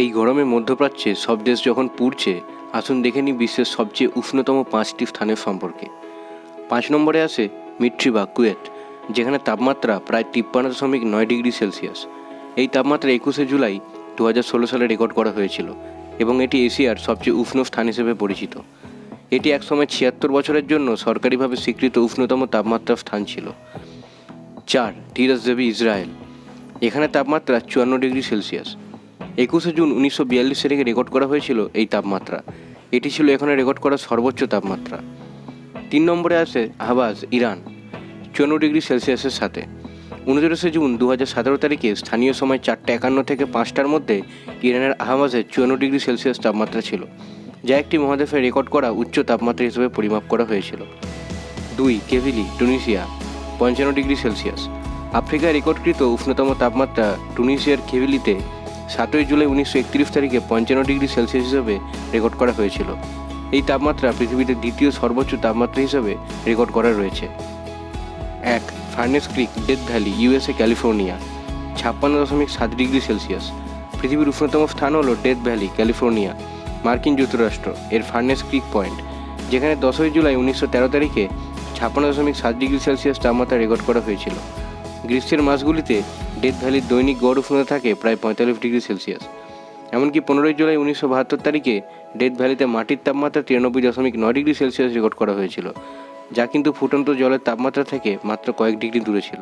এই গরমে মধ্যপ্রাচ্যে সব দেশ যখন পুড়ছে, আসুন দেখে নিই বিশ্বের সবচেয়ে উষ্ণতম পাঁচটি স্থানের সম্পর্কে। পাঁচ নম্বরে আসে মিট্রি বা কুয়েত, যেখানে তাপমাত্রা প্রায় তিপ্পান্ন দশমিক নয় ডিগ্রি সেলসিয়াস। এই তাপমাত্রা একুশে জুলাই দু হাজার ষোলো সালে রেকর্ড করা হয়েছিল এবং এটি এশিয়ার সবচেয়ে উষ্ণ স্থান হিসেবে পরিচিত। এটি একসময় ছিয়াত্তর বছরের জন্য সরকারিভাবে স্বীকৃত উষ্ণতম তাপমাত্রার স্থান ছিল। চার টিরাস দেবী ইসরায়েল, এখানে তাপমাত্রা চুয়ান্ন ডিগ্রি সেলসিয়াস। একুশে জুন উনিশশো বিয়াল্লিশ তারিখে রেকর্ড করা হয়েছিল এই তাপমাত্রা। এটি ছিল এখানে রেকর্ড করা সর্বোচ্চ তাপমাত্রা। তিন নম্বরে আসে আহবাজ, ইরান, চুয়ান্ন ডিগ্রি সেলসিয়াসের সাথে। উনত্রিশে জুন দু হাজার সতেরো তারিখে স্থানীয় সময় চারটে একান্ন থেকে পাঁচটার মধ্যে ইরানের আহবাজে চুয়ান্ন ডিগ্রি সেলসিয়াস তাপমাত্রা ছিল, যা একটি মহাদেশে রেকর্ড করা উচ্চ তাপমাত্রা হিসেবে পরিমাপ করা হয়েছিল। দুই, কেভিলি টুনিশিয়া পঞ্চান্ন ডিগ্রি সেলসিয়াস। আফ্রিকায় রেকর্ডকৃত উষ্ণতম তাপমাত্রা টুনিশিয়ার কেভিলিতে সাতই জুলাই উনিশশো একত্রিশ তারিখে পঞ্চান্ন ডিগ্রি সেলসিয়াস হিসেবে রেকর্ড করা হয়েছিল। এই তাপমাত্রা পৃথিবীতে দ্বিতীয় সর্বোচ্চ তাপমাত্রা হিসেবে রেকর্ড করা রয়েছে। এক, Furnace Creek, Death Valley, USA, California, ছাপ্পান্ন দশমিক সাত ডিগ্রি সেলসিয়াস। পৃথিবীর উষ্ণতম স্থান হলো ডেথ ভ্যালি, ক্যালিফোর্নিয়া, মার্কিন যুক্তরাষ্ট্র। এর ফার্নেস ক্রিক পয়েন্ট, যেখানে দশই জুলাই উনিশশো তেরো তারিখে ছাপ্পান্ন দশমিক সাত ডিগ্রি সেলসিয়াস তাপমাত্রা রেকর্ড করা হয়েছিল। গ্রীষ্মের মাসগুলিতে ডেথ ভ্যালির দৈনিক গড় উষ্ণতা থাকে প্রায় পঁয়তাল্লিশ ডিগ্রি সেলসিয়াস। এমনকি পনেরোই জুলাই উনিশশো বাহাত্তর তারিখে ডেথ ভ্যালিতে মাটির তাপমাত্রা তিরানব্বই দশমিক নয় ডিগ্রি সেলসিয়াস রেকর্ড করা হয়েছিল, যা কিন্তু ফুটন্ত জলের তাপমাত্রা থেকে মাত্র কয়েক ডিগ্রি দূরে ছিল।